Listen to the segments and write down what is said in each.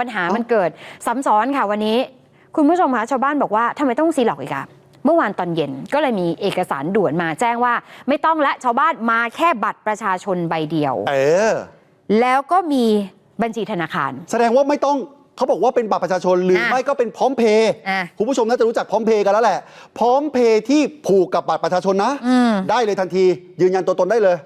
ปัญหามันเกิดซ้ำซ้อนค่ะวันนี้ คุณผู้ชมคะชาวบ้านบอกว่าทำไมต้องซีหลอกอีกอะเมื่อวานตอนเย็นก็เลยมีเอกสารด่วนมาแจ้งว่า ไม่ต้องและชาวบ้านมาแค่บัตรประชาชนใบเดียว เออ แล้วก็มีบัญชีธนาคาร แสดงว่าไม่ต้องเขาบอกว่าเป็นบัตรประชาชนหรืออะไม่ก็เป็นพร้อมเพย์อะคุณผู้ชมน่าจะรู้จักพร้อมเพย์กันแล้วแหละ พร้อมเพย์ที่ผูกกับบัตรประชาชนนะ อืม ได้เลยทันที ยืนยันตัวตนได้เลย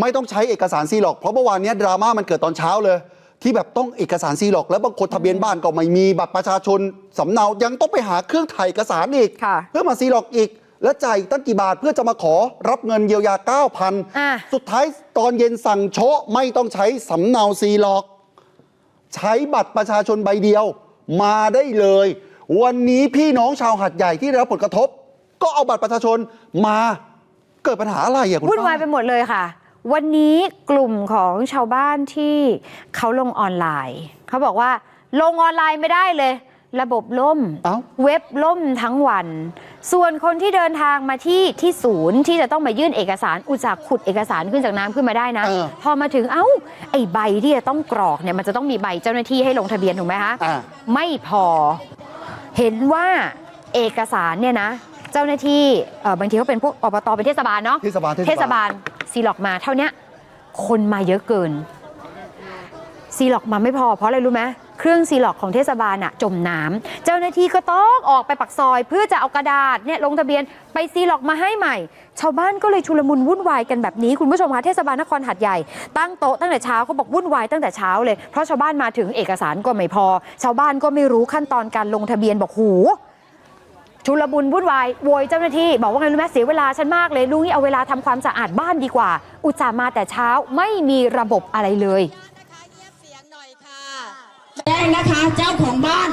ไม่ต้องใช้เอกสารซีหลอก เพราะเมื่อวานเนี้ยดราม่ามันเกิดตอนเช้าเลย ที่แบบต้องเอกสารซีหลอก แล้วบางคนทะเบียนบ้านก็ไม่มีบัตรประชาชนสำเนายังต้องไปหาเครื่องถ่ายเอกสารอีก ค่ะเพื่อมาซีหลอกอีก และจ่ายอีกตั้งกี่บาทเพื่อจะมาขอรับเงินเยียวยา อะ 9,000 สุดท้ายตอนเย็นสั่งโชะไม่ต้องใช้สำเนาซีหลอก ใช้บัตรประชาชนใบเดียวมาได้เลย วันนี้พี่น้องชาวหัดใหญ่ที่ได้รับผลกระทบ ก็เอาบัตรประชาชนมาเกิดปัญหาอะไรอะคุณวุ่นวายป้ไปหมดเลยค่ะ วันนี้กลุ่มของชาวบ้านที่เขาลงออนไลน์ เขาบอกว่าลงออนไลน์ไม่ได้เลย ระบบล่มเอ้า เว็บล่มทั้งวัน ส่วนคนที่เดินทางมาที่ที่ศูนย์ที่จะต้องมายื่นเอกสารอุตสาห์ขุดเอกสารขึ้นจากน้ำขึ้นมาได้นะ เออ พอมาถึงเอ้า ไอ้ใบที่จะต้องกรอกเนี่ยมันจะต้องมีใบเจ้าหน้าที่ให้ลงทะเบียนถูกไหมคะ อะไม่พอ เห็นว่าเอกสารเนี่ยนะ เจ้าหน้าที่เอ่อบางทีเขาเป็นพวกอบตเป็นเทศบาลเนาะเทศบาลเทศบาลซีล็อกมาเท่าเนี้ยคนมาเยอะเกิน ซีล็อกมาไม่พอเพราะอะไรรู้ไหมเครื่องซีล็อกของเทศบาลอะจมน้ำเจ้าหน้าที่ก็ต้องออกไปปักซอย เพื่อจะเอากระดาษเนี่ยลงทะเบียนไปซีล็อกมาให้ใหม่ ชาวบ้านก็เลยชุลมุนวุ่นวายกันแบบนี้คุณผู้ชมคะเทศบาลนครหัดใหญ่ตั้งโต๊ะตั้งแต่เช้าเขาบอกวุ่นวายตั้งแต่เช้าเลยเพราะชาวบ้านมาถึงเอกสารก็ไม่พอ ชาวบ้านก็ไม่รู้ขั้นตอนการลงทะเบียนบอกหู ชุลมุนวุ่นวายโวยเจ้าหน้าที่ บอกว่าไงรู้ไหมเสียเวลาฉันมากเลยลุงนี่เอาเวลาทำความสะอาดบ้านดีกว่า อุตส่าห์มาแต่เช้าไม่มีระบบอะไรเลยแจ้งนะคะเจ้าของบ้าน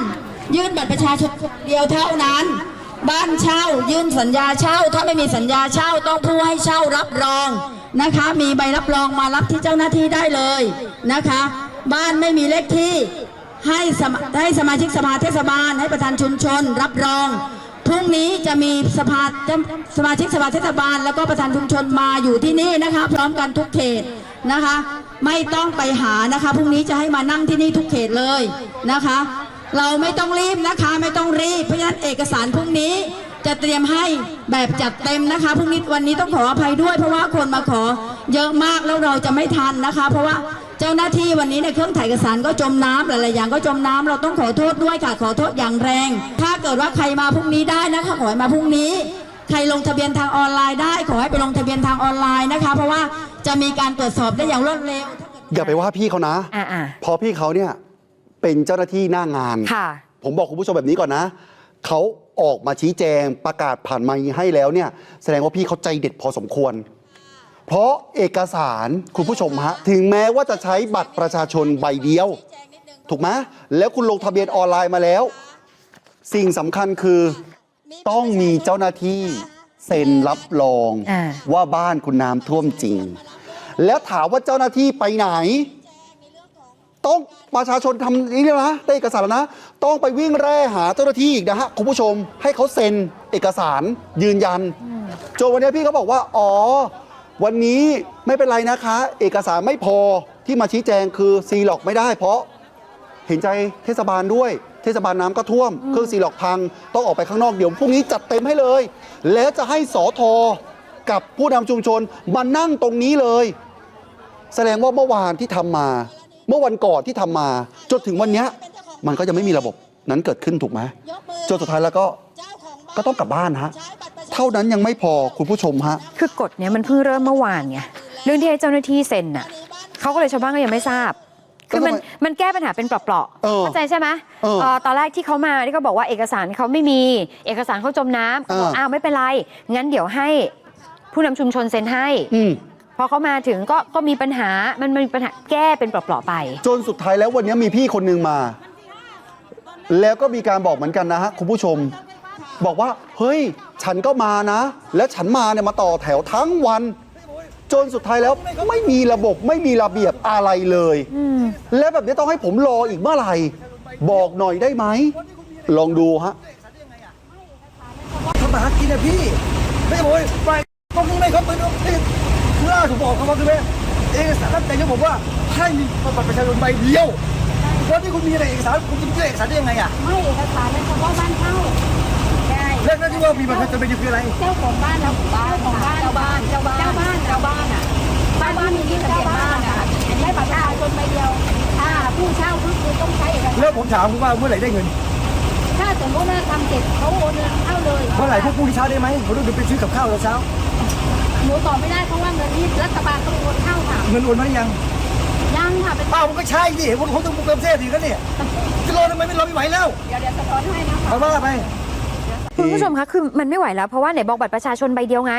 ยื่นบัตรประชาชนเดียวเท่านั้น บ้านเช่า ยื่นสัญญาเช่า ถ้าไม่มีสัญญาเช่าต้องผู้ให้เช่ารับรองนะคะ มีใบรับรองมารับที่เจ้าหน้าที่ได้เลยนะคะ บ้านไม่มีเลขที่ให้ให้สมาชิกสภาเทศบาล ให้ประธานชุมชน รับรอง พรุ่งนี้จะมีสภาสมาชิกสภาเทศบาล แล้วก็ประธานชุมชนมาอยู่ที่นี่นะคะ พร้อมกันทุกเขตนะคะ ไม่ต้องไปหานะคะพรุ่งนี้จะให้มานั่งที่นี่ทุกเขตเลยนะคะ เราไม่ต้องรีบนะคะ ไม่ต้องรีบเพราะฉะนั้นเอกสารพรุ่งนี้จะเตรียมให้แบบจัดเต็มนะคะพรุ่งนี้วันนี้ต้องขออภัยด้วย เพราะว่าคนมาขอเยอะมากแล้วเราจะไม่ทันนะคะ เพราะว่า เจ้าหน้าที่วันนี้ในยเครื่องถ่ายเอกสารก็จมน้ำหลายๆอย่างก็จมน้ำเราต้องขอโทษด้วยค่ะขอโทษอย่างแรง ถ้าเกิดว่าใครมาพรุ่งนี้ได้นะคะขอให้มาพรุ่งนี้ ใครลงทะเบียนทางออนไลน์ได้ ขอให้ไปลงทะเบียนทางออนไลน์นะคะ เพราะว่าจะมีการตรวจสอบได้อย่างรวดเร็ว อย่าไปว่าพี่เขานะอ่าอ่าพอพี่เขาเนี่ยเป็นเจ้าหน้าที่หน้างานค่ะผมบอกคุณผู้ชมแบบนี้ก่อนนะเขาออกมาชี้แจงประกาศผ่านไมค์ให้แล้วเนี่ย แสดงว่าพี่เขาใจเด็ดพอสมควร เพราะเอกสารคุณผู้ชมฮะถึงแม้ว่าจะใช้บัตรประชาชนใบเดียว ถูกไหมแล้วคุณลงทะเบียนออนไลน์มาแล้ว สิ่งสำคัญคือต้องมีเจ้าหน้าที่เซ็นรับรองอ่า ว่าบ้านคุณน้ำท่วมจริง แล้วถามว่าเจ้าหน้าที่ไปไหน ต้องประชาชนทำนี่แล้วนะได้เอกสารแล้วนะ ต้องไปวิ่งแร่หาเจ้าหน้าที่อีกนะฮะคุณผู้ชมให้เขาเซ็นเอกสารยืนยันจนวันนี้พี่เขาบอกว่า อ๋อ วันนี้ไม่เป็นไรนะคะ เอกสารไม่พอที่มาชี้แจงคือซีล็อกไม่ได้ เพราะเห็นใจเทศบาลด้วย เทศบาลน้ำก็ท่วม เครื่องซีล็อกพัง ต้องออกไปข้างนอกเดี๋ยวพรุ่งนี้จัดเต็มให้เลย แล้วจะให้สอทอกับผู้นำชุมชนมานั่งตรงนี้เลย แสดงว่าเมื่อวานที่ทำมา เมื่อวันก่อนที่ทำมา จนถึงวันเนี้ยมันก็ยังไม่มีระบบนั้นเกิดขึ้นถูกไหมจนสุดท้ายแล้วก็ก็ต้องกลับบ้านฮะ เท่านั้นยังไม่พอคุณผู้ชมฮะ คือกฎเนี้ยมันเพิ่งเริ่มเมื่อวานไงเรื่องที่ให้เจ้าหน้าที่เซ็นน่ะเขาก็เลยชาวบ้านก็ยังไม่ทราบ คือมันแล้วทำไมมันแก้ปัญหาเป็นเปราะเออๆเข้าใจใช่ไหมเออ เอ่อตอนแรกที่เขามาที่เขาบอกว่าเอกสารเขาไม่มี เอกสารเขาจมน้ำเขาบอกเอออ้อ้าวไม่เป็นไร งั้นเดี๋ยวให้ผู้นำชุมชนเซ็นให้ อืมพอเขามาถึงก็ก็มีปัญหามันมีปัญหาแก้เป็นเปราะๆไป จนสุดท้ายแล้ววันนี้มีพี่คนหนึ่งมา แล้วก็มีการบอกเหมือนกันนะฮะคุณผู้ชม บอกว่า เฮ้ย ฉันก็มานะ แล้วฉันมาเนี่ยมาต่อแถวทั้งวัน จนสุดท้ายแล้วไม่มีระบบไม่มีระเบียบอะไรเลย แล้วแบบนี้ต้องให้ผมรออีกเมื่อไหร่ บอกหน่อยได้ไหม ลองดูฮะทำมาหากินนะพี่ไม่ใช่ผมไปต้องนี่ไหมครับมันนี่คือล่าถูกบอกครับว่าคือแม่เอกสารรับแต่งให้ผมว่าให้มีบัตรประชาชนใบเดียววันนี้คุณมีอะไรเอกสารคุณจะมีเอกสารได้ยังไงอะไม่เอกสารนั้นเฉพาะบ้านเช่าได้ เรื่องนั้นที่ว่ามีบัตรประชาชนเป็นคืออะไร เจ้าของบ้านเราบ้านของบ้านเจ้าบ้านเจ้าบ้านเจ้าบ้านเจ้าบ้านอะบ้านบ้านมีที่ทะเบียนบ้านอะได้บัตรประชาชนใบเดียวถ้าผู้เช่าก็คือต้องใช้เอกสารแล้วผมถามคุณว่าเมื่อไหร่ได้เงิน ถ้าสมมติว่าทำเสร็จเขาโอนเงินเข้าเลยเมื่อไหร่พวกพรุ่งนี้เช้าได้ไหมผมต้องเดินไปซื้อกับข้าวตอนเช้าหนูตอบไม่ได้เพราะว่าเงินที่รัฐบาลต้องโอนเข้าค่ะเงินโอนมาหรือยังยังค่ะเป็นอ้าวมันก็ใช่ดิผมผมต้องบุกเติมเทพอีกแล้วเนี่ยจะรอทำไมไม่รอไม่ไหวแล้วเดี๋ยวเดี๋ยวสะท้อนให้นะคะเอาว่าไป คุณผู้ชมคะคือมันไม่ไหวแล้ว เพราะว่าไหนบอกบัตรประชาชนใบเดียวไง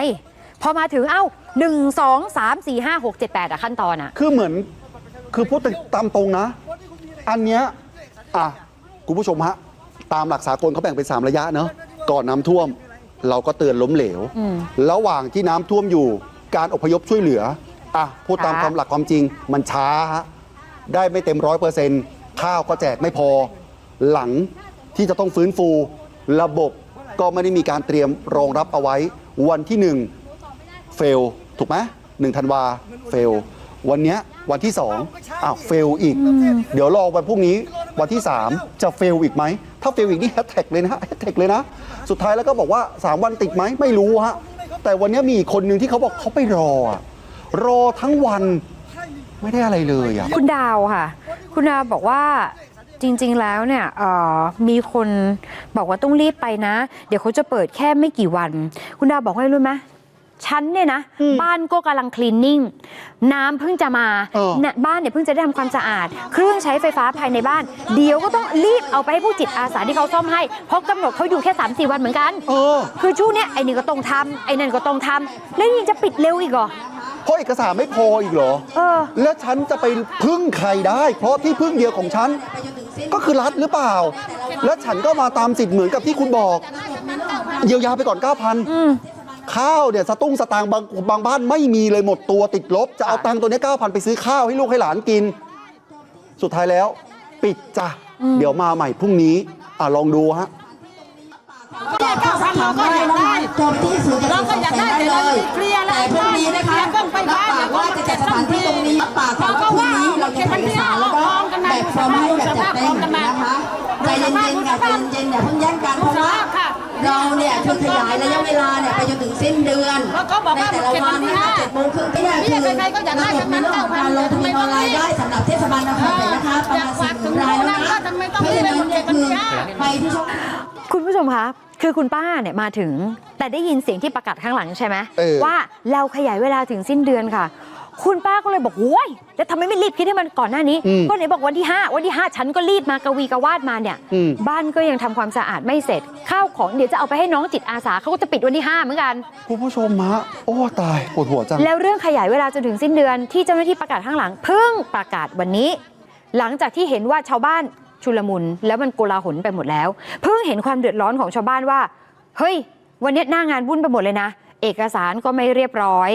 พอมาถึงเอ้าหนึ่งสองสามสี่ห้าหกเจ็ดแปดอะขั้นตอนอะคือเหมือนคือพูดตามตรงนะ อันเนี้ยอะคุณผู้ชมฮะตามหลักสากลเขาแบ่งเป็น 3 ระยะเนอะก่อนน้ำท่วม เราก็เตือนล้มเหลวอืมระหว่างที่น้ำท่วมอยู่การอพยพช่วยเหลืออะพูดตามช้าความหลักความจริงมันช้าฮะได้ไม่เต็มร้อยเปอร์เซ็นต์ข้าวก็แจกไม่พอ หลังที่จะต้องฟื้นฟู ระบบ ก็ไม่ได้มีการเตรียมรองรับเอาไว้ วันที่หนึ่งเฟล ถูกไหมหนึ่งธันวาเฟล วันเนี้ยวันที่สองอ้าวเฟลอีก เดี๋ยวรอวันพรุ่งนี้วันที่ 3 จะเฟลอีกไหม ถ้าเฟลอีกนี่แฮชแท็กเลยนะแฮชแท็กเลยนะ สุดท้ายแล้วก็บอกว่า 3 วันติดไหมไม่รู้ฮะแต่วันเนี้ยมีอีกคนหนึ่งที่เขาบอกเขาไปรอ รอทั้งวันไม่ได้อะไรเลยอะคุณดาวค่ะ คุณดาวบอกว่า จริง ๆ แล้วเนี่ยเอ่อมีคนบอกว่าต้องรีบไปนะ เดี๋ยวเขาจะเปิดแค่ไม่กี่วัน คุณดาวบอกว่าไงรู้ไหมฉันเนี่ยนะ บ้านก็กำลังคลีนนิ่ง น้ำเพิ่งจะมาเออเนี่ยบ้านเนี่ยเพิ่งจะได้ทำความสะอาด เครื่องใช้ไฟฟ้าภายในบ้าน เดี๋ยวก็ต้องรีบเอาไปให้ผู้จิตอาสาที่เขาซ่อมให้ เพราะกำหนดเขาอยู่แค่ 3 4 วันเหมือนกันเออคือช่วงเนี้ยไอ้นี่ก็ต้องทำไอ้นั่นก็ต้องทำแล้วยังจะปิดเร็วอีกเหรอเพราะเอกสารไม่พออีกเหรอเออแล้วฉันจะไปพึ่งใครได้ เพราะที่พึ่งเดียวของฉัน ก็คือรัฐหรือเปล่า แล้วฉันก็มาตามสิทธิ์เหมือนกับที่คุณบอกเยียวยาไปก่อน 9,000 ข้าวเนี่ยสตุ้งสตางค์บางบางบ้านไม่มีเลยหมดตัวติดลบ จะเอาตังค์ตัวเนี้ย9,000 ไปซื้อข้าวให้ลูกให้หลานกิน สุดท้ายแล้ว ปิดจ้ะ เดี๋ยวมาใหม่พรุ่งนี้อะลองดูฮะก็ทำได้นะคะโจมที่สื่อจะส่งเสริมได้เลยแต่พรุ่งนี้นะคะรับปากว่าจะจัดสถานที่ตรงนี้รับปากค่ะว่าพรุ่งนี้เราจะเอกสาร แล้วก็แบบพร้อมให้แบบจัดเต็มนะคะใจเย็นๆค่ะใจเย็นๆอย่าเพิ่งแย่งกันเพราะว่าเราเนี่ยคือขยายระยะเวลาเนี่ยไปจนถึงสิ้นเดือนในแต่ละวันนะคะเจ็ดโมงครึ่งนี่คือระบบในเรื่องของการลงทะเบียนออนไลน์ได้สำหรับเทศบาลนครเลยนะคะประมาณสี่หมื่นรายแล้วนะเพราะฉะนั้นเนี่ยคือไปที่ช่องคุณผู้ชมคะคือคุณป้าเนี่ยมาถึงแต่ได้ยินเสียงที่ประกาศข้างหลังใช่ไหมเออว่าเราขยายเวลาถึงสิ้นเดือนค่ะ คุณป้าก็เลยบอกโอ้ยแล้วทำไมไม่รีบคิดให้มันก่อนหน้านี้ อืมก็ไหนบอกวันที่ 5 วันที่ 5 ฉันก็รีบมากวีกวาดมาเนี่ย อืม บ้านก็ยังทำความสะอาดไม่เสร็จ ข้าวของเดี๋ยวจะเอาไปให้น้องจิตอาสาเขาก็จะปิดวันที่ 5 เหมือนกัน คุณผู้ชมฮะโอ้ตายปวดหัวจัง แล้วเรื่องขยายเวลาจนถึงสิ้นเดือนที่เจ้าหน้าที่ประกาศข้างหลังเพิ่งประกาศวันนี้ หลังจากที่เห็นว่าชาวบ้านชุลมุนแล้วมันโกลาหลไปหมดแล้ว เพิ่งเห็นความเดือดร้อนของชาวบ้านว่า เฮ้ย วันนี้หน้างานวุ่นไปหมดเลยนะ เอกสารก็ไม่เรียบร้อย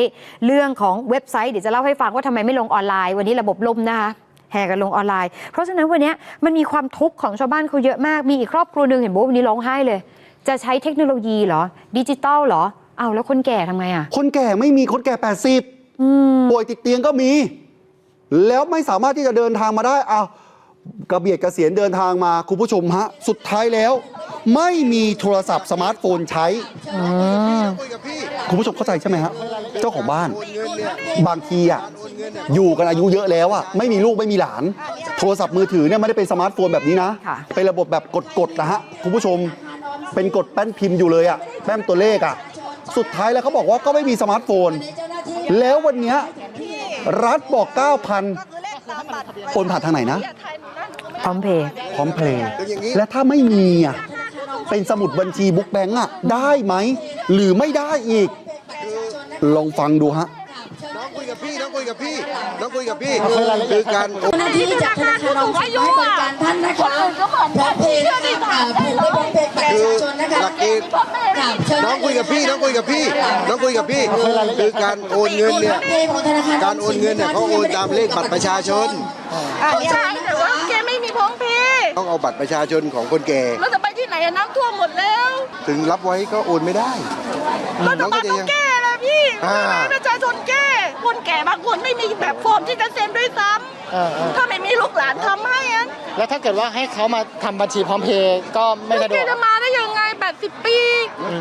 เรื่องของเว็บไซต์เดี๋ยวจะเล่าให้ฟังว่าทำไมไม่ลงออนไลน์ วันนี้ระบบล่มนะคะแห่กันลงออนไลน์ เพราะฉะนั้นวันนี้มันมีความทุกข์ของชาวบ้านเขาเยอะมาก มีอีกครอบครัวหนึ่งเห็นบอกว่าวันนี้ร้องไห้เลย จะใช้เทคโนโลยีเหรอ ดิจิตอลเหรอ เอาแล้วคนแก่ทำไงอะ คนแก่ไม่มีคนแก่ 80อืมป่วยติดเตียงก็มี แล้วไม่สามารถที่จะเดินทางมาได้เอากระเบียดกระเสียนเดินทางมาคุณผู้ชมฮะ สุดท้ายแล้ว ไม่มีโทรศัพท์สมาร์ทโฟนใช้ คุณผู้ชมเข้าใจใช่ไหมฮะเจ้าของบ้าน บางทีอะอยู่กันอายุเยอะแล้วอะไม่มีลูกไม่มีหลาน โทรศัพท์มือถือเนี่ยไม่ได้เป็นสมาร์ทโฟนแบบนี้นะค่ะ เป็นระบบแบบกดๆนะฮะคุณผู้ชมเป็นกดแป้นพิมพ์อยู่เลยอะแป้นตัวเลขอะสุดท้ายแล้วเขาบอกว่าก็ไม่มีสมาร์ทโฟน แล้ววันเนี้ยรัฐบอก 9,000โอนผ่านทางไหนนะ พร้อมเพย์พร้อมเพลย์และถ้าไม่มีอะ เป็นสมุดบัญชีบุ๊กแบงก์อะได้ไหม หรือไม่ได้อีก ลองฟังดูฮะน้องคุยกับพี่น้องคุยกับพี่น้องคุยกับพี่คือการเจ้าหน้าที่จากธนาคารออมสินให้บริการท่านนะคะพร้อมเพย์นะคะผูกด้วยพร้อมเพย์บัตรประชาชนนะคะหลักเกณฑ์กราบเชิญน้องคุยกับพี่น้องคุยกับพี่น้องคุยกับพี่คือการโอนเงินเนี่ยพร้อมเพย์ของธนาคารการโอนเงินเนี่ยเขาโอนตามเลขบัตรประชาชนใช่แต่ว่าแกไม่มีพร้อมเพย์ต้องเอาบัตรประชาชนของคนแก่ เราจะไปที่ไหนอะน้ำท่วมหมดแล้ว ถึงรับไว้ก็โอนไม่ได้รัฐน้องบาก็ลจะต้องยังแก้นะพี่อ่าทำไมประชาชนแก้คนแก่บางคนไม่มีแบบฟอร์มที่จะเซ็นด้วยซ้ำถ้าไม่มีลูกหลานทำให้อะแล้วถ้าเกิดว่าให้เขามาทำบัญชีพร้อมเพย์ก็ไม่สะดแกวก จะมาได้ยังไง 80 ปี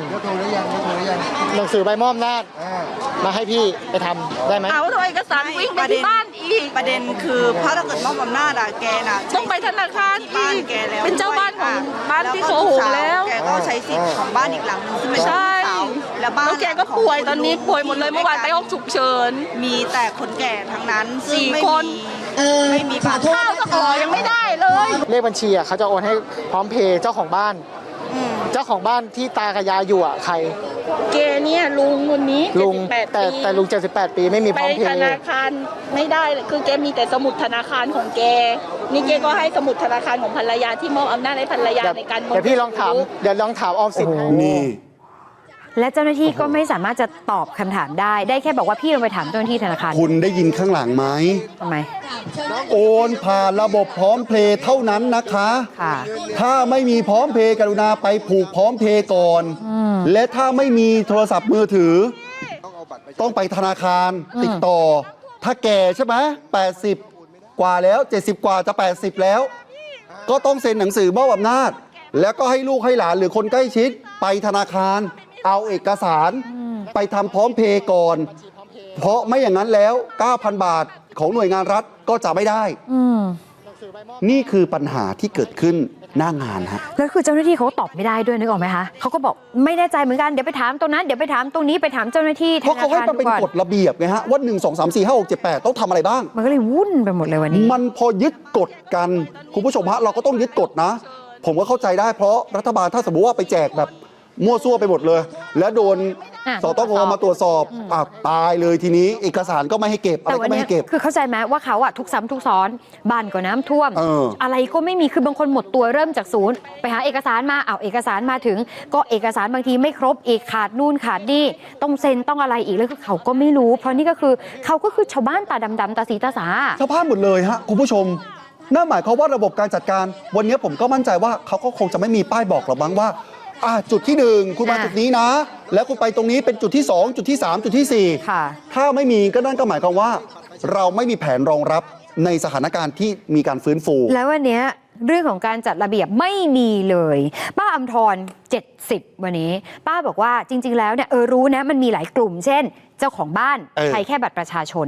แล้วโทรหรือยังแล้วโทรหรือยังหนังสือใบมอบอำนาจอ่ามาให้พี่ไปทำได้ไหมเอาโดยเอกสารวิ่งไปที่บ้านอีก ประเด็นคือเพราะถ้าเกิดมอบอำนาจอะแกน่ะต้องไปธนาคารบ้านอีกแกแล้วเป็นเจ้าบ้านของด้วยบ้านที่เขาโหงแล้ว แกก็ใช้สิทธิ์ของบ้านอีกหลังหนึงซึ่งเป็นใช่ของเขาแล้วบ้านแล้วแกก็ป่วยตอนนี้ป่วยหมดเลยเมื่อวานไปห้องฉุกเฉิน มีแต่คนแก่ทั้งนั้นซึ่งสี่ไม่คน มีเออไม่มีขอโทษข้าวสักห่อยังไม่ได้เลย เลขบัญชีอะเขาจะโอนให้พร้อมเพย์เจ้าของบ้านอืม เจ้าของบ้านที่ตากับยายอยู่อะใคร เกเนี่ยลุงคนนี้ลุง78แต่ปีแต่ลุง 78 ปีไม่มีพไปร้อมเพธย์นาคารไม่ได้เลยคือแกมีแต่สมุดธนาคารของแก นี่แกก็ให้สมุดธนาคารของภรรยาที่มอบอำนาจให้ภรรยาเดี๋ยวในการเดี๋ยวพี่ลองถาม เดี๋ยวลองถามออมสินให้ นี่ และเจ้าหน้าที่ก็ไม่สามารถจะตอบคำถามได้ ได้แค่บอกว่าพี่ลองไปถามเจ้าหน้าที่ธนาคารคุณได้ยินข้างหลังไหม ทำไม โอนผ่านระบบพร้อมเพลย์เท่านั้นนะคะ ค่ะ ถ้าไม่มีพร้อมเพย์กรุณาไปผูกพร้อมเพย์ก่อน และถ้าไม่มีโทรศัพท์มือถือ ต้องไปธนาคารติดต่อ ถ้าแก่ใช่ไหม80 กว่าแล้ว 70 กว่าจะ 80 แล้ว ก็ต้องเซ็นหนังสือมอบอำนาจ แล้วก็ให้ลูกให้หลานหรือคนใกล้ชิดไปธนาคาร เอาเอกสารไปทำพร้อมเพย์ก่อน เพราะไม่อย่างนั้นแล้ว 9,000 บาทของหน่วยงานรัฐก็จะไม่ได้อืมนี่คือปัญหาที่เกิดขึ้นหน้างานฮะแล้วคือเจ้าหน้าที่เขาก็ตอบไม่ได้ด้วยนึกออกไหมคะเขาก็บอกไม่แน่ใจเหมือนกันเดี๋ยวไปถามตรงนั้นเดี๋ยวไปถามตรงนี้ไปถามเจ้าหน้าที่ธเพราะนาเขาให้คารมันดูเป็นก่อนกฎระเบียบไงฮะว่า1 2 3 4 5 6 7 8ต้องทำอะไรบ้าง มันก็เลยวุ่นไปหมดเลยวันนี้ มันพอยึดกฎกัน คุณผู้ชมฮะเราก็ต้องยึดกฎนะ ผมก็เข้าใจได้เพราะรัฐบาลถ้าสมมติว่าไปแจกแบบ มั่วซั่วไปหมดเลย แล้วโดนอะสตงมาตรวจสอบอะตายเลยทีนี้ เอกสารก็ไม่ให้เก็บอะไรแต่วัก็นไม่เนี้ยให้เก็บ คือเข้าใจไหมว่าเขาอะทุกซ้ำทุกซ้อนบ้านก็น้ำท่วมเออ อะไรก็ไม่มีคือบางคนหมดตัวเริ่มจากศูนย์ ไปหาเอกสารมาเอาวเอกสารมาถึง ก็เอกสารบางทีไม่ครบอีกขาดนู่นขาดนี่ต้องเซ็นต้องอะไรอีกแล้วคือเขาก็ไม่รู้ เพราะนี่ก็คือเขาก็คือชาวบ้านตาดำๆตาสีตาสาชาวบ้านหมดเลยฮะคุณผู้ชมนั่นหมายความว่าระบบการจัดการ วันนี้ผมก็มั่นใจว่าเขาก็คงจะไม่มีป้ายบอกหรอกมั้งว่า อะจุดที่หนึ่งคุณมาอะจุดนี้นะ แล้วคุณไปตรงนี้เป็นจุดที่สองจุดที่สามจุดที่สี่ค่ะ ถ้าไม่มีก็นั่นก็หมายความว่า เราไม่มีแผนรองรับในสถานการณ์ที่มีการฟื้นฟู แล้ววันเนี้ย เรื่องของการจัดระเบียบไม่มีเลย ป้าอำทร70 วันนี้ ป้าบอกว่าจริง ๆ แล้วเนี่ยเออรู้นะมันมีหลายกลุ่ม เช่น เจ้าของบ้านเออ ใช้แค่บัตรประชาชน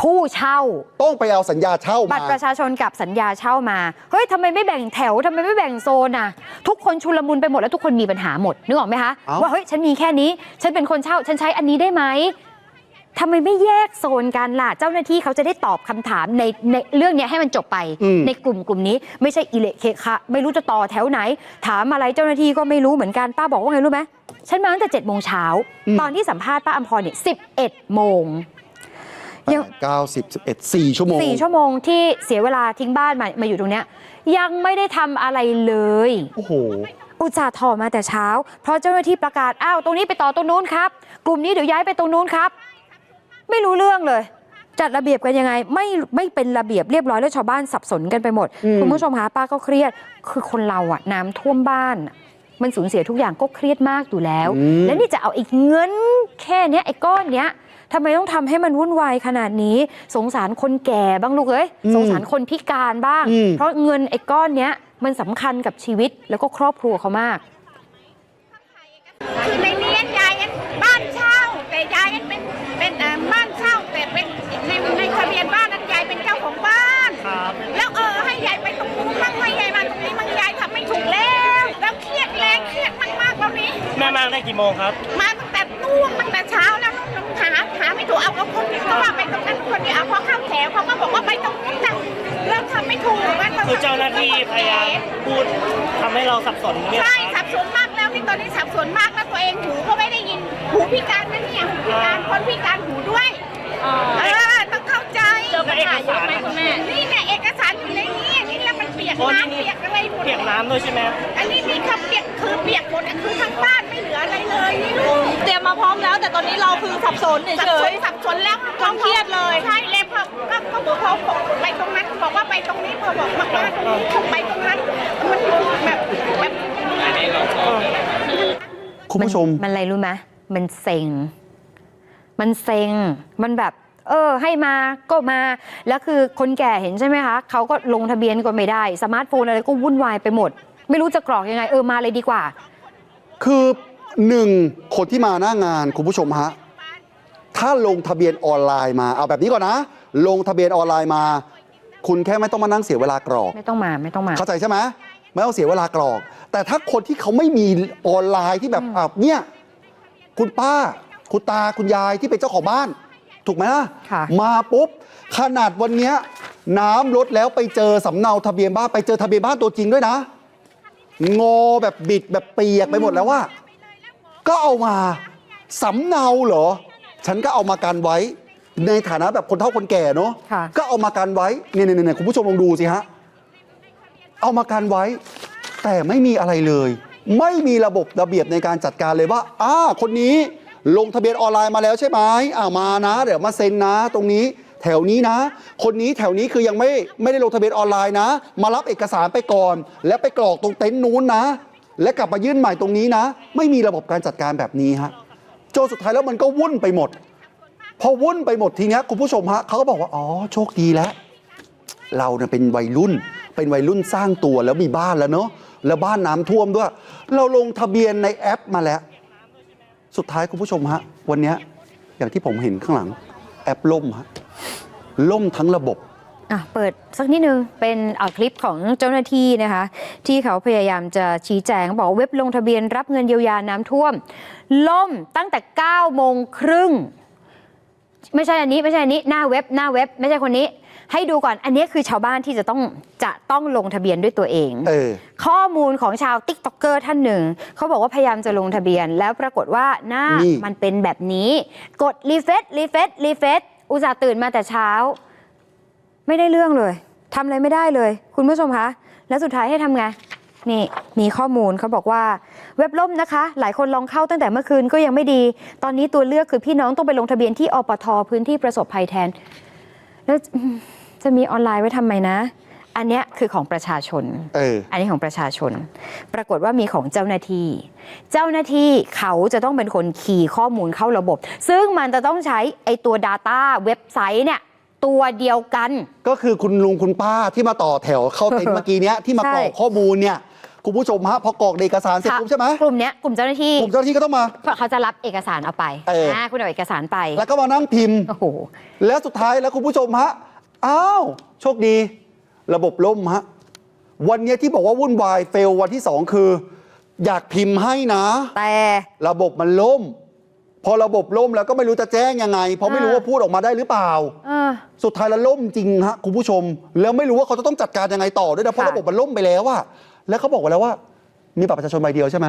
ผู้เช่า ต้องไปเอาสัญญาเช่าบัมา ตรประชาชนกับสัญญาเช่ามา เฮ้ยทำไมไม่แบ่งแถวทำไมไม่แบ่งโซนอะ ทุกคนชุลมุนไปหมดแล้วทุกคนมีปัญหาหมดนึกออกไหมคะ เอ้า ว่าเฮ้ยฉันมีแค่นี้ ฉันเป็นคนเช่า ฉันใช้อันนี้ได้ไหม ทำไมไม่แยกโซนกันล่ะ เจ้าหน้าที่เขาจะได้ตอบคำถามในในเรื่องเนี้ยให้มันจบไป อืม ในกลุ่มกลุ่มนี้ไม่ใช่อิเละเคคะไม่รู้จะต่อแถวไหน ถามอะไรเจ้าหน้าที่ก็ไม่รู้เหมือนกันป้าบอกว่าไงรู้ไหมฉันมาตั้งแต่เจ็ดโมงเช้าตอนที่สัมภาษณ์ป้าอมพรเนี่ยสิบเอ็ดโมง ยัง เก้าสิบสิบเอ็ดสี่ชั่วโมง สี่ชั่วโมงที่เสียเวลาทิ้งบ้านมามาอยู่ตรงเนี้ยยังไม่ได้ทำอะไรเลย โอ้โห อุตส่าห์ถอมาแต่เช้า เพราะเจ้าหน้าที่ประกาศ อ้าว ตรงนี้ไปต่อตรงนู้นครับ กลุ่มนี้เดี๋ยวย้ายไปตรงนู้นครับ ไม่รู้เรื่องเลย จัดระเบียบกันยังไง ไม่ไม่เป็นระเบียบเรียบร้อยแล้วชาวบ้านสับสนกันไปหมดอืมคุณผู้ชมคะป้าก็เครียด คือคนเราอะน้ำท่วมบ้านอะมันสูญเสียทุกอย่างก็เครียดมากอยู่แล้วแล้วนี่จะเอาอีกเงินแค่เนี้ยไอ้ก้อนเนี้ยทำไมต้องทำให้มันวุ่นวายขนาดนี้ สงสารคนแก่บ้างลูกเอ้ยอืมสงสารคนพิการบ้าง อืม เพราะเงินไอ้ก้อนเนี้ยมันสำคัญกับชีวิตแล้วก็ครอบครัวเขามากคือในนี้ยายกันบ้านเช่า แต่ยายกันเป็นเป็นเอ่อบ้านเช่าแต่เป็นในในทะเบียนบ้านนั้นยายเป็นเจ้าของบ้านแล้วเออให้ยายไปตรงนู้นมั่งให้ยายมาตรงนี้มั่งยายทำไม่ถูกแล้วแล้วเครียดแรงเครียดมากๆแล้วนี้ แม่มาได้กี่โมงครับ มาตั้งแต่นู่นตั้งแต่เช้าแล้วหาหาไม่ถูกเอาเอาคนนี้ก็ว่าไปตรงนั้นคนนี้เอาพอเข้าแถวเขาก็บอกว่าไปตรงนู้นจ้ะเริ่มทำไม่ถูกมันคือเจ้าหน้าที่พยายามพูดทำให้เราสับสนเนี่ยใช่สับสนมากแล้วนี่ตอนนี้สับสนมากแล้วตัวเองหูก็ไม่ได้ยิน หูพิการนะเนี่ยหูพิการคนพิการหูด้วยเออต้องเข้าใจเจอปัญหาเยอะไหมคุณแม่นี่เนี่ยเอกสารอยู่ในนี้นี่แล้วมันเปียกโอ้นี่น้ำนี่เปียกอะไรหมดเปียกน้ำด้วยใช่ไหมอันนี้นี่ครับเปียกคือเปียกหมดอะคือทั้งบ้านไม่เหลืออะไรเลยนี่ลูกเตรียมมาพร้อมแล้ว แต่ตอนนี้เราคือสับสนสับเฉสยนสับสนแล้วความเครียดเลยใช่เลยพอก็ก็บอกเขาไปตรงนั้นบอกว่าไปตรงนี้พอบอกมามาตรงนี้ไปตรงนั้นมันแบบแบบคุณผู้ชมนมันอะไรรู้ไหม มันเซ็ง มันเซ็ง มันแบบ เออ ให้มาก็มา แล้วคือคนแก่เห็นใช่ไหมคะเขาก็ลงทะเบียนก็ไม่ได้ สมาร์ทโฟนอะไรก็วุ่นวายไปหมด ไม่รู้จะกรอกยังไง เออ มาเลยดีกว่า คือหนึ่งคนที่มาหน้างานคุณผู้ชมฮะ ถ้าลงทะเบียนออนไลน์มา เอาแบบนี้ก่อนนะ ลงทะเบียนออนไลน์มา คุณแค่ไม่ต้องมานั่งเสียเวลากรอก ไม่ต้องมาไม่ต้องมา เข้าใจใช่ไหมไม่ต้องเสียเวลากรอก แต่ถ้าคนที่เขาไม่มีออนไลน์ที่แบบอะเนี่ย คุณป้า คุณตาคุณยายที่เป็นเจ้าของบ้าน ถูกไหมล่ะค่ะ มาปุ๊บ ขนาดวันเนี้ยน้ำลดแล้วไปเจอสำเนาทะเบียนบ้านไปเจอทะเบียนบ้านตัวจริงด้วยนะ งอแบบบิดแบบเปียกไปหมดแล้วว่า ก็เอามาสำเนาเหรอ ฉันก็เอามากันไว้ ในฐานะแบบคนเฒ่าคนแก่เนาะค่ะ ก็เอามากันไว้เนี่ยเนี่ยเนี่ยคุณผู้ชมลองดูสิฮะ เอามากันไว้ แต่ไม่มีอะไรเลย ไม่มีระบบระเบียบในการจัดการเลยว่าอ่าคนนี้ลงทะเบียนออนไลน์มาแล้วใช่ไหมอ่ามานะ เดี๋ยวมาเซ็นนะ ตรงนี้แถวนี้นะ คนนี้แถวนี้คือยังไม่ไม่ได้ลงทะเบียนออนไลน์นะ มารับเอกสารไปก่อน แล้วไปกรอกตรงเต็นท์นู้นนะ และกลับมายื่นใหม่ตรงนี้นะ ไม่มีระบบการจัดการแบบนี้ฮะโจสุดท้ายแล้วมันก็วุ่นไปหมด พอวุ่นไปหมดทีนี้คุณผู้ชมฮะเขาก็บอกว่าอ๋อโชคดีแล้ว เราเนี่ยเป็นวัยรุ่น เป็นวัยรุ่นสร้างตัวแล้วมีบ้านแล้วเนอะ แล้วบ้านน้ำท่วมด้วย เราลงทะเบียนในแอปมาแล้ว สุดท้ายคุณผู้ชมฮะ วันนี้อย่างที่ผมเห็นข้างหลัง แอปล่มฮะล่มทั้งระบบอะเปิดสักนิดนึง เป็นคลิปของเจ้าหน้าที่นะคะ ที่เขาพยายามจะชี้แจง บอกเว็บลงทะเบียนรับเงินเยียวยาน้ำท่วม ล่มตั้งแต่9โมงครึ่ง ไม่ใช่อันนี้ ไม่ใช่อันนี้ หน้าเว็บหน้าเว็บ ไม่ใช่คนนี้ ให้ดูก่อนอันนี้คือชาวบ้านที่จะต้องจะต้องลงทะเบียนด้วยตัวเอง เออ ข้อมูลของชาวติ๊กต็อกเกอร์ท่านหนึ่ง เขาบอกว่าพยายามจะลงทะเบียน แล้วปรากฏว่าหน้านี่ มันเป็นแบบนี้ กดรีเฟซรีเฟซรีเฟซอุตส่าห์ตื่นมาแต่เช้า ไม่ได้เรื่องเลยทำอะไรไม่ได้เลย คุณผู้ชมคะ แล้วสุดท้ายให้ทำไง นี่มีข้อมูลเขาบอกว่าเว็บล่มนะคะ หลายคนลองเข้าตั้งแต่เมื่อคืนก็ยังไม่ดี ตอนนี้ตัวเลือกคือพี่น้องต้องไปลงทะเบียนที่อปทพื้นที่ประสบภัยแทน แล้วอืม จะมีออนไลน์ไว้ทำไมนะ อันเนี้ยคือของประชาชนเอออันนี้ของประชาชน ปรากฏว่ามีของเจ้าหน้าที่ เจ้าหน้าที่เขาจะต้องเป็นคนคีย์ข้อมูลเข้าระบบ ซึ่งมันจะต้องใช้ไอตัว Data เว็บไซต์เนี่ยตัวเดียวกัน ก็คือคุณลุงคุณป้าที่มาต่อแถวเข้าเต็นท์เมื่อกี้เนี้ยที่มากรอกใช่ข้อมูลเนี่ยคุณผู้ชมฮะพอกรอกเอกสารเสร็จปุ๊บใช่ไหมกลุ่มเนี้ยกลุ่มเจ้าหน้าที่กลุ่มเจ้าหน้าที่ก็ต้องมาเขาจะรับเอกสารเอาไปเออนะคุณเอาเอกสารไป แล้วก็มานั่งพิมพ์โอ้โหแล้วสุดท้ายแล้วคุณผู้ชมฮะ อ้าว โชคดี ระบบล่มฮะ วันเนี้ยที่บอกว่าวุ่นวายเฟลวันที่สองคือ อยากพิมพ์ให้นะ แต่ระบบมันล่ม พอระบบล่มแล้วก็ไม่รู้จะแจ้งยังไง เพราะไม่รู้ว่าพูดออกมาได้หรือเปล่าเออสุดท้ายแล้วล่มจริงฮะคุณผู้ชม แล้วไม่รู้ว่าเขาจะต้องจัดการยังไงต่อด้วยนะเพราะค่ะ ระบบมันล่มไปแล้วอะแล้วเขาบอกไว้แล้วว่า มีบัตรประชาชนใบเดียวใช่ไหม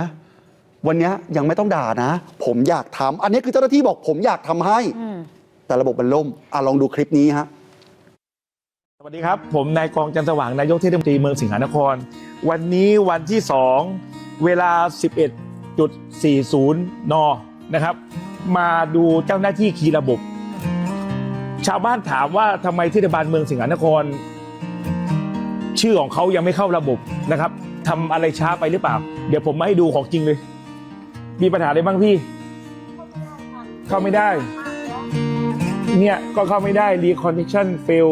วันเนี้ยยังไม่ต้องด่านะ ผมอยากทำอันนี้คือเจ้าหน้าที่บอกผมอยากทำให้ อืม แต่ระบบมันล่มอะลองดูคลิปนี้ฮะ สวัสดีครับ ผมนายกองจันสว่างนายกเทศมนตรีเมืองสิงหานคร วันนี้วันที่ 2 เวลา 11.40 นนะครับ มาดูเจ้าหน้าที่คีย์ระบบ ชาวบ้านถามว่าทำไมเทศบาลเมืองสิงหานคร ชื่อของเขายังไม่เข้าระบบนะครับทำอะไรช้าไปหรือเปล่า เดี๋ยวผมมาให้ดูของจริงเลย มีปัญหาอะไรบ้างพี่ เข้าไม่ได้ เนี่ยก็เข้าไม่ได้ reconnection fail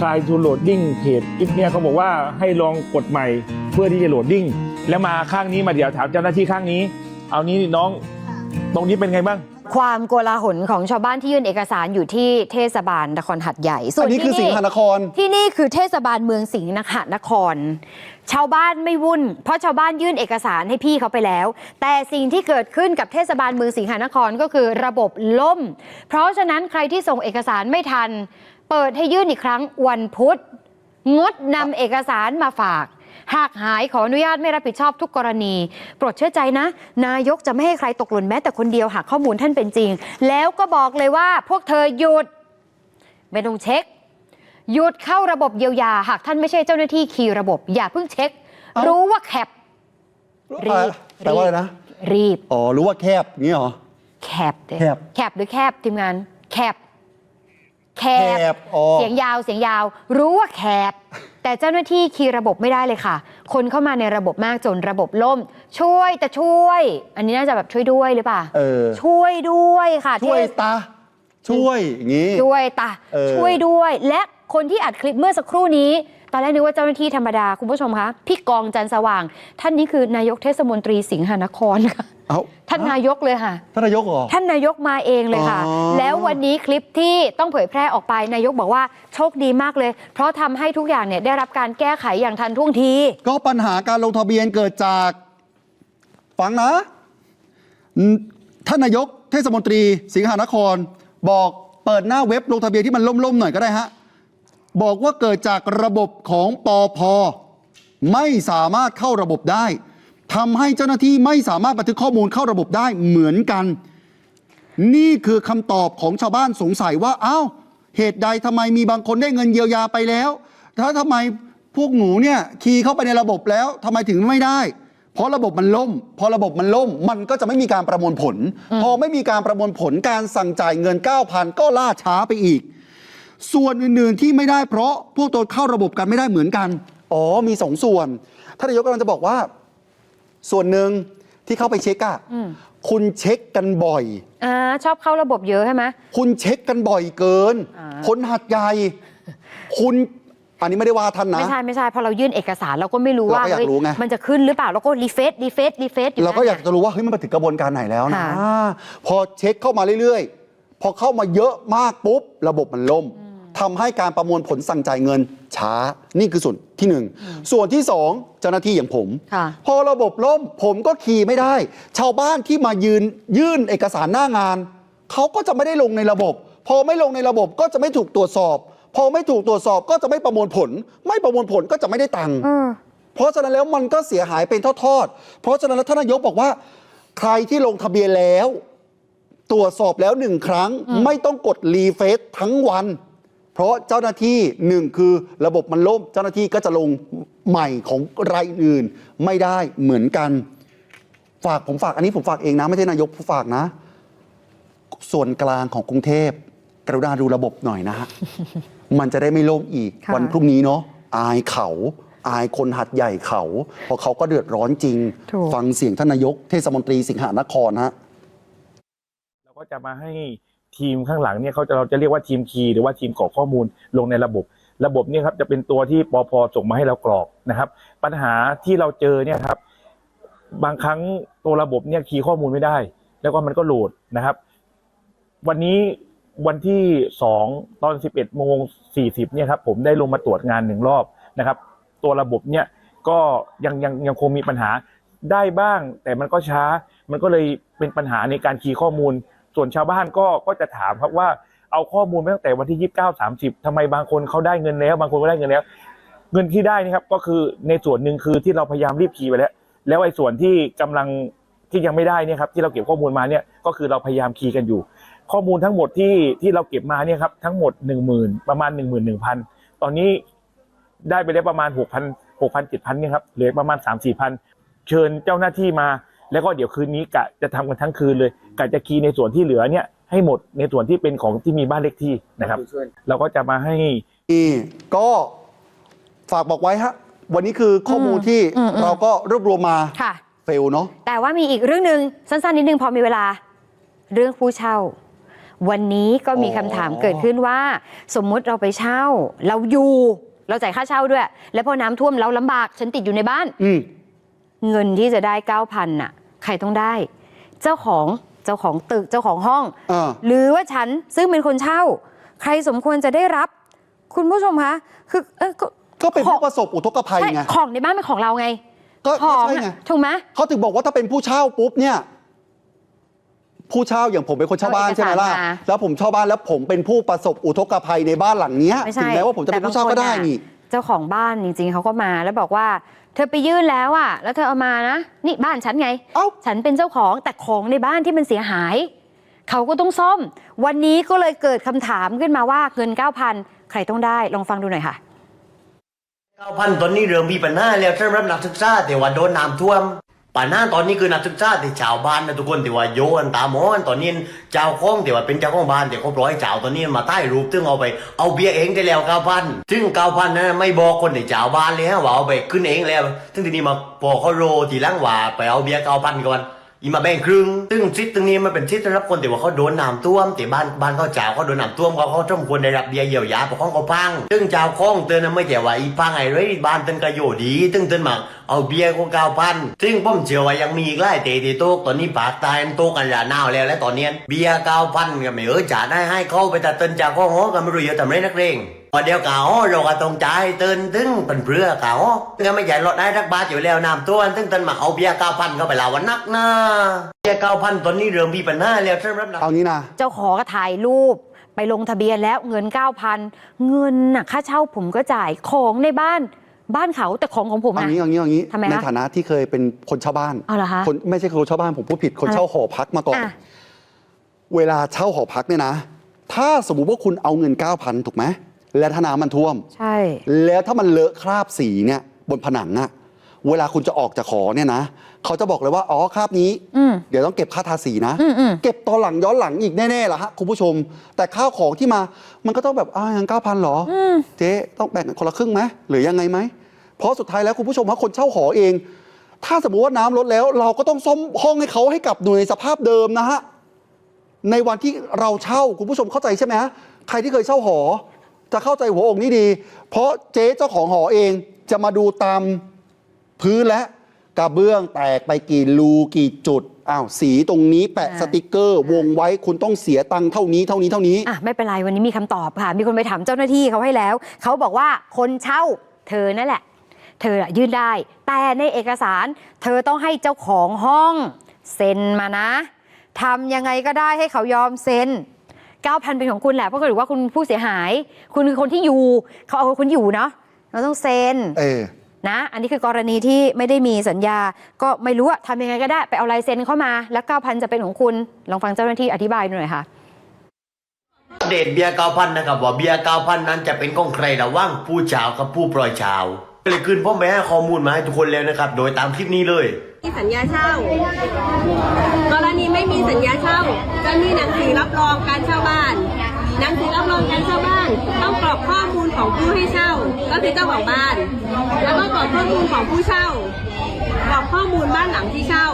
try to loading page คลิปเนี่ยเขาบอกว่าให้ลองกดใหม่เพื่อที่จะโหลดดิ้งแล้วมาข้างนี้มาเดี๋ยวถามเจ้าหน้าที่ข้างนี้ เอานี้น้องตรงนี้เป็นไงบ้าง ความโกลาหลของชาวบ้านที่ยื่นเอกสารอยู่ที่เทศบาลนครหัดใหญ่ ส่วอันนนี้คือสิงที่หานคร ที่นี่คือเทศบาลเมืองสิงห์นคร ชาวบ้านไม่วุ่น เพราะชาวบ้านยื่นเอกสารให้พี่เขาไปแล้ว แต่สิ่งที่เกิดขึ้นกับเทศบาลเมืองสิงหานครก็คือระบบล่ม เพราะฉะนั้นใครที่ส่งเอกสารไม่ทัน เปิดให้ยื่นอีกครั้งวันพุธ งดนำเอกสารมาฝาก หากหายขออนุญาตไม่รับผิดชอบทุกกรณี โปรดเชื่อใจนะ นายกจะไม่ให้ใครตกหล่นแม้แต่คนเดียวหากข้อมูลท่านเป็นจริง แล้วก็บอกเลยว่าพวกเธอหยุดไม่ต้องเช็ค หยุดเข้าระบบเยียวยา หากท่านไม่ใช่เจ้าหน้าที่คีย์ระบบ อย่าเพิ่งเช็คเอ้ารู้ว่าแคปรีบ แปลว่าอะไรนะ รีบ อ๋อ รู้ว่าแคบงี้เหรอ แคปเด้แคปแคปหรือแคบทีมงาน แคป แคแคบอ๋อ เสียงยาวเสียงยาว รู้ว่าแคบ แต่เจ้าหน้าที่คีย์ระบบไม่ได้เลยค่ะ คนเข้ามาในระบบมากจนระบบล่ม ช่วยแต่ช่วย อันนี้น่าจะแบบช่วยด้วยหรือเปล่าเออ ช่วยด้วยค่ะช่วยเทศ ตา ช่วยอย่างนี้ช่วยตาเออช่วยด้วย และคนที่อัดคลิปเมื่อสักครู่นี้ ตอนแรกนึกว่าเจ้าหน้าที่ธรรมดาคุณผู้ชมคะพี่กองจันทร์สว่าง ท่านนี้คือนายกเทศมนตรีสิงหนครค่ะเอ้าท่านนายกเลยค่ะ ท่านนายกเหรอ ท่านนายกมาเองเลยค่ะ อ๋อ แล้ววันนี้คลิปที่ต้องเผยแพร่ออกไปนายกบอกว่าโชคดีมากเลย เพราะทำให้ทุกอย่างเนี่ยได้รับการแก้ไขอย่างทันท่วงที ก็ปัญหาการลงทะเบียนเกิดจาก ฟังนะอืมท่านนายกเทศมนตรีสิงหานคร บอกเปิดหน้าเว็บลงทะเบียนที่มันล่มๆหน่อยก็ได้ฮะ บอกว่าเกิดจากระบบของปอพไม่สามารถเข้าระบบได้ทำให้เจ้าหน้าที่ไม่สามารถบันทึกข้อมูลเข้าระบบได้เหมือนกัน นี่คือคำตอบของชาวบ้านสงสัยว่าอ้าวเหตุใดทำไมมีบางคนได้เงินเยียวยาไปแล้ว ถ้าทำไมพวกหนูเนี่ยคีย์เข้าไปในระบบแล้วทำไมถึงไม่ได้ เพราะระบบมันล่ม พอระบบมันล่ม มันก็จะไม่มีการประมวลผล พอไม่มีการประมวลผลการสั่งจ่ายเงิน 9,000 ก็ล่าช้าไปอีก ส่วนอื่นๆที่ไม่ได้เพราะพวกตนเข้าระบบกันไม่ได้เหมือนกัน อ๋อมีสองส่วนท่านนายกกำลังจะบอกว่า ส่วนหนึ่งที่เข้าไปเช็คอะคุณเช็คกันบ่อย อ่าชอบเข้าระบบเยอะใช่ไหม คุณเช็คกันบ่อยเกิน อ่า คนหัดใหญ่คุณอันนี้ไม่ได้ว่าท่านนะ ไม่ใช่ไม่ใช่พอเรายื่นเอกสารเราก็ไม่รู้ว่าเราก็อยากเฮ้ยรู้ไง มันจะขึ้นหรือเปล่าแล้วก็รีเฟซรีเฟซรีเฟซอยู่เราก็นั่นอยากจะรู้ว่าเฮ้ยมันไปถึงกระบวนการไหนแล้วนะค่ะพอเช็คเข้ามาเรื่อยๆ พอเข้ามาเยอะมากปุ๊บ ระบบมันล่ม ทำให้การประมวลผลสั่งจ่ายเงินช้านี่คือส่วนที่หนึ่งส่วนที่สองเจ้าหน้าที่อย่างผมค่ะพอระบบล่มผมก็คีย์ไม่ได้ ชาวบ้านที่มายืนยื่นเอกสารหน้างาน เขาก็จะไม่ได้ลงในระบบ พอไม่ลงในระบบก็จะไม่ถูกตรวจสอบ พอไม่ถูกตรวจสอบก็จะไม่ประมวลผล ไม่ประมวลผลก็จะไม่ได้ตังค์เออเพราะฉะนั้นแล้วมันก็เสียหายเป็นทอดๆเพราะฉะนั้นแล้วท่านนายกบอกว่า ใครที่ลงทะเบียนแล้ว ตรวจสอบแล้วหนึ่งครั้ง ไม่ต้องกดรีเฟซทั้งวันเพ ราะเจ้าหน้าที่หนึ่งคือระบบมันล่มเจ้าหน้าที่ก็จะลงใหม่ของรายอื่นไม่ได้เหมือนกัน ฝากผมฝากอันนี้ผมฝากเองนะ ไม่ใช่นายกผู้ฝากนะ ส่วนกลางของกรุงเทพกรุณาดูระบบหน่อยนะฮะมันจะได้ไม่ล่มอีกค่ะวันพรุ่งนี้เนาะอายเขาอายคนหัดใหญ่เขาเพราะเขาก็เดือดร้อนจริงถูกฟังเสียงท่านนายกเทศมนตรีสิงหานครฮะเราก็จะมาให้ ทีมข้างหลังเนี่ยเขาจะเราจะเรียกว่าทีมคีย์หรือว่าทีมกรอกข้อมูลลงในระบบ ระบบเนี่ยครับจะเป็นตัวที่ปอพส่งมาให้เรากรอกนะครับ ปัญหาที่เราเจอเนี่ยครับ บางครั้งตัวระบบเนี่ยคีย์ข้อมูลไม่ได้ แล้วก็มันก็โหลดนะครับ วันนี้วันที่สองตอนสิบเอ็ดโมงสี่สิบเนี่ยครับผมได้ลงมาตรวจงานหนึ่งรอบนะครับ ตัวระบบเนี่ยก็ยังยังยังคงมีปัญหาได้บ้าง แต่มันก็ช้ามันก็เลยเป็นปัญหาในการคีย์ข้อมูล ส่วนชาวบ้านก็ก็จะถามครับว่าเอาข้อมูลมาตั้งแต่วันที่ยี่สิบเก้าสามสิบทำไมบางคนเขาได้เงินแล้ว บางคนก็ได้เงินแล้ว เงินที่ได้นี่ครับก็คือในส่วนหนึ่งคือที่เราพยายามรีบคีย์ไปแล้ว แล้วไอ้ส่วนที่กำลังที่ยังไม่ได้เนี่ยครับที่เราเก็บข้อมูลมาเนี่ยก็คือเราพยายามคีย์กันอยู่ ข้อมูลทั้งหมดที่ที่เราเก็บมาเนี่ยครับทั้งหมดหนึ่งหมื่นประมาณหนึ่งหมื่นหนึ่งพันตอนนี้ได้ไปได้วประมาณหกพันหกพันเจ็ดพันเนี่ยครับเหลือประมาณสามสี่พันเชิญเจ้าหน้าที่มา แล้วก็เดี๋ยวคืนนี้กะจะทำกันทั้งคืนเลยกะจะคีย์ในส่วนที่เหลือเนี่ยให้หมดในส่วนที่เป็นของที่มีบ้านเลขที่นะครับ เราก็จะมาให้นี่ก็ฝากบอกไว้ฮะวันนี้คือข้อมูลที่อืมอืมเราก็รวบรวมมาค่ะเฟลเนาะแต่ว่ามีอีกเรื่องหนึ่งสั้นๆนิดนึงพอมีเวลา เรื่องผู้เช่า วันนี้ก็มีอ๋อคำถามเกิดขึ้นว่า สมมุติเราไปเช่า เราอยู่เราจ่ายค่าเช่าด้วย แล้วพอน้ำท่วมเราลำบากฉันติดอยู่ในบ้านอืมเงินที่จะได้9,000น่ะ ใครต้องได้ เจ้าของเจ้าของตึกเจ้าของห้อง อ่า หรือว่าฉันซึ่งเป็นคนเช่า ใครสมควรจะได้รับ คุณผู้ชมคะคือเอ้ยก็ก็เป็นขอผู้ประสบอุทกภัยใช่ไง ของในบ้านเป็นของเราไงก็ขก็องใช่ไง อะถูกไหม เขาถึงบอกว่าถ้าเป็นผู้เช่าปุ๊บเนี่ย ผู้เช่าอย่างผมเป็นคนเช่าบ้านเอาเอกใช่ไหมล่ะสารมาแล้วผมเช่าบ้านแล้วผมเป็นผู้ประสบอุทกภัยในบ้านหลังเนี้ยไม่ถึใช่งแม้ว่าผมจะเป็นผู้เช่าก็ได้แต่บงคนี่อะเจ้าของบ้านจริง ๆเขาก็มาแล้วบอกว่า เธอไปยื่นแล้วอะแล้วเธอเอามานะ นี่บ้านฉันไง เอ้า ฉันเป็นเจ้าของแต่ของในบ้านที่มันเสียหาย เขาก็ต้องซ่อม วันนี้ก็เลยเกิดคำถามขึ้นมาว่าเงิน 9,000 ใครต้องได้ ลองฟังดูหน่อยค่ะ เก้าพันตอนนี้เริ่มมีปัญหาแล้วสำหรับนักศึกษาแต่ว่าโดนน้ำท่วม ปัญหาตอนนี้คือนักศึกษาที่ชาวบ้านนะทุกคนที่ว่าโยนตามหมอนตอนนี้เจ้าของที่ว่าเป็นเจ้าของบ้านแต่เขาปล่อยเจ้าตอนนี้มาใต้รูปซึ่งเอาไปเอาเบียร์เองได้แล้วเก้าพันซึ่งเก้าพันนั้นไม่บอกคนที่ชาวบ้านเลยฮะว่าเอาไปขึ้นเองแล้วซึ่งทีนี้มาพอเขาโรทีหลังว่าไปเอาเบียร์เก้าพันก่อน อีมาแบ่งครึ่งซึ่งซิทตรงนี้มันเป็นซิทสำหรับคนที่ว่าเขาโดนน้ำท่วมแต่บ้านบ้านเขาเจ้าเขาโดนน้ำท่วมเขาเขาต้องควรได้รับเบี้ยเยียวยาเพราะของเขาพังซึ่งเจ้าของเตือนนะไม่ใช่ว่าอีพังไอ้ไรบ้านเตือนกระโยดีซึ่งเตือนมาเอาเบี้ยของเก้าพันซึ่งผมเชื่อว่ายังมีอีกหลายเตะโต๊ะตอนนี้ปากตายโต๊ะกันยาหนาวแล้วและตอนนี้เบี้ยเก้าพันก็ไม่เออจ่าได้ให้เขาไปแต่เตือนเจ้าของหอก็ไม่รู้เยอะทำไรนักเลง พอเดียวเก่าเราก็ต้องจ่ายเตือนถึงเป็นเพื่อเก่าก็ไม่ใหญ่ลดได้รักบาทอยู่แล้วน้ำท่วมซึ่งเตือนมาเอาเบี้ยเก้าพันเข้าไปลาวันนักนะเบี้ยเก้าพันตอนนี้เริ่มมีปัญหาแล้วสำหรับนักเอานี้นะเจ้าของก็ถ่ายรูปไปลงทะเบียนแล้วเงิน 9,000 เงินน่ะค่าเช่าผมก็จ่ายของในบ้านบ้านเขาแต่ของของผมเอานะงี้เอางี้เอางี้ทำไมในคะฐานะที่เคยเป็นคนเช่าบ้านเอาเหรอคะคนไม่ใช่คนเช่าบ้านผมพูดผิดคนเช่าหอพักมาก่อน อะ เวลาเช่าหอพักเนี่ยนะ ถ้าสมมุติว่าคุณเอาเงิน 9,000 ถูกไหม และถ้าน้ำมันท่วม ใช่ แล้วถ้ามันเลอะคราบสีเนี่ยบนผนังอะเวลาคุณจะออกจากหอเนี่ยนะเขาจะบอกเลยว่าอ๋อคราบนี้ อืม เดี๋ยวต้องเก็บค่าทาสีนะ อืมอืม เก็บตอนหลังย้อนหลังอีกแน่ๆล่ะฮะคุณผู้ชม แต่ข้าวของที่มามันก็ต้องแบบอ้าวยังเก้าพันหรออเจ๊ต้องแบ่งกันคนละครึ่งไหมหรือยังไงไหมเพราะสุดท้ายแล้วคุณผู้ชมฮะคนเช่าหอเอง ถ้าสมมติว่าน้ำลดแล้ว เราก็ต้องซ่อมห้องให้เขาให้กลับอยู่ในสภาพเดิมนะฮะ ในวันที่เราเช่าคุณผู้ชมเข้าใจใช่ไหมฮะใครที่เคยเช่าหอ จะเข้าใจหัวอกนี้ดี เพราะเจ๊เจ้าของหอเองจะมาดูตามพื้นและกระเบื้องแตกไปกี่รูกี่จุดอ้าวสีตรงนี้แปะอ่า สติกเกอร์ วงไว้คุณต้องเสียตังค์เท่านี้เท่านี้เท่านี้ อะไม่เป็นไรวันนี้มีคำตอบค่ะ มีคนไปถามเจ้าหน้าที่เขาให้แล้ว เขาบอกว่าคนเช่าเธอนั่นแหละ เธออะยื่นได้ แต่ในเอกสาร เธอต้องให้เจ้าของห้อง เซ็นมานะทำยังไงก็ได้ให้เขายอมเซ็น 9,000 เป็นของคุณแหละ เพราะถือว่าคุณผู้เสียหาย คุณคือคนที่อยู่ เขาเอาคุณอยู่เนาะเราต้องเซ็นเออนะ อันนี้คือกรณีที่ไม่ได้มีสัญญา ก็ไม่รู้อะทำยังไงก็ได้ ไปเอาลายเซ็นเข้ามา แล้ว 9,000 จะเป็นของคุณ ลองฟังเจ้าหน้าที่อธิบายหน่อยค่ะเดทเบียร์เก้าพันนะครับว่าเบียร์เก้าพันนั้นจะเป็นของใครระหว่างผู้เชาวกับผู้ปล่อยชาวก็เลยคืนพ่อแม่ข้อมูลมาให้ทุกคนแล้วนะครับ โดยตามคลิปนี้เลย มีสัญญาเช่า กรณีไม่มีสัญญาเช่า จะมีหนังสือรับรองการเช่าบ้าน หนังสือรับรองการเช่าบ้าน ต้องกรอกข้อมูลของผู้ให้เช่า ก็คือเจ้าของบ้าน แล้วก็กรอกข้อมูลของผู้เช่า ข้อมูลบ้านหลังที่เช่า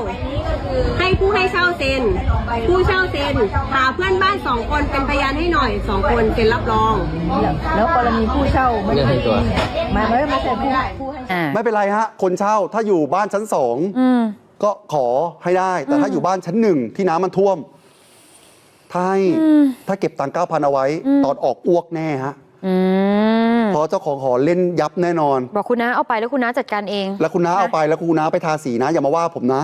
ให้ผู้ให้เช่าเซ็น ผู้เช่าเซ็น หาเพื่อนบ้านสองคนเป็นพยานให้หน่อยสองคนเซ็นรับรอง แล้วกรณีผู้เช่าไม่ได้มาไม่ไม่ใช่ผู้ผู้ให้อ่าไม่เป็นไรฮะ คนเช่าถ้าอยู่บ้านชั้นสองอืมก็ขอให้ได้ แต่ถ้าอยู่บ้านชั้นหนึ่งที่น้ำมันท่วม ถ้าให้ถ้าเก็บตังค์เก้าพันเอาไว้ ตอนออกอ้วกแน่ฮะ อืม เพราะเจ้าของหอเล่นยับแน่นอน บอกคุณน้าเอาไปแล้วคุณน้าจัดการเอง แล้วคุณน้าเอาไปแล้วคุณน้าไปทาสีนะ อย่ามาว่าผมนะ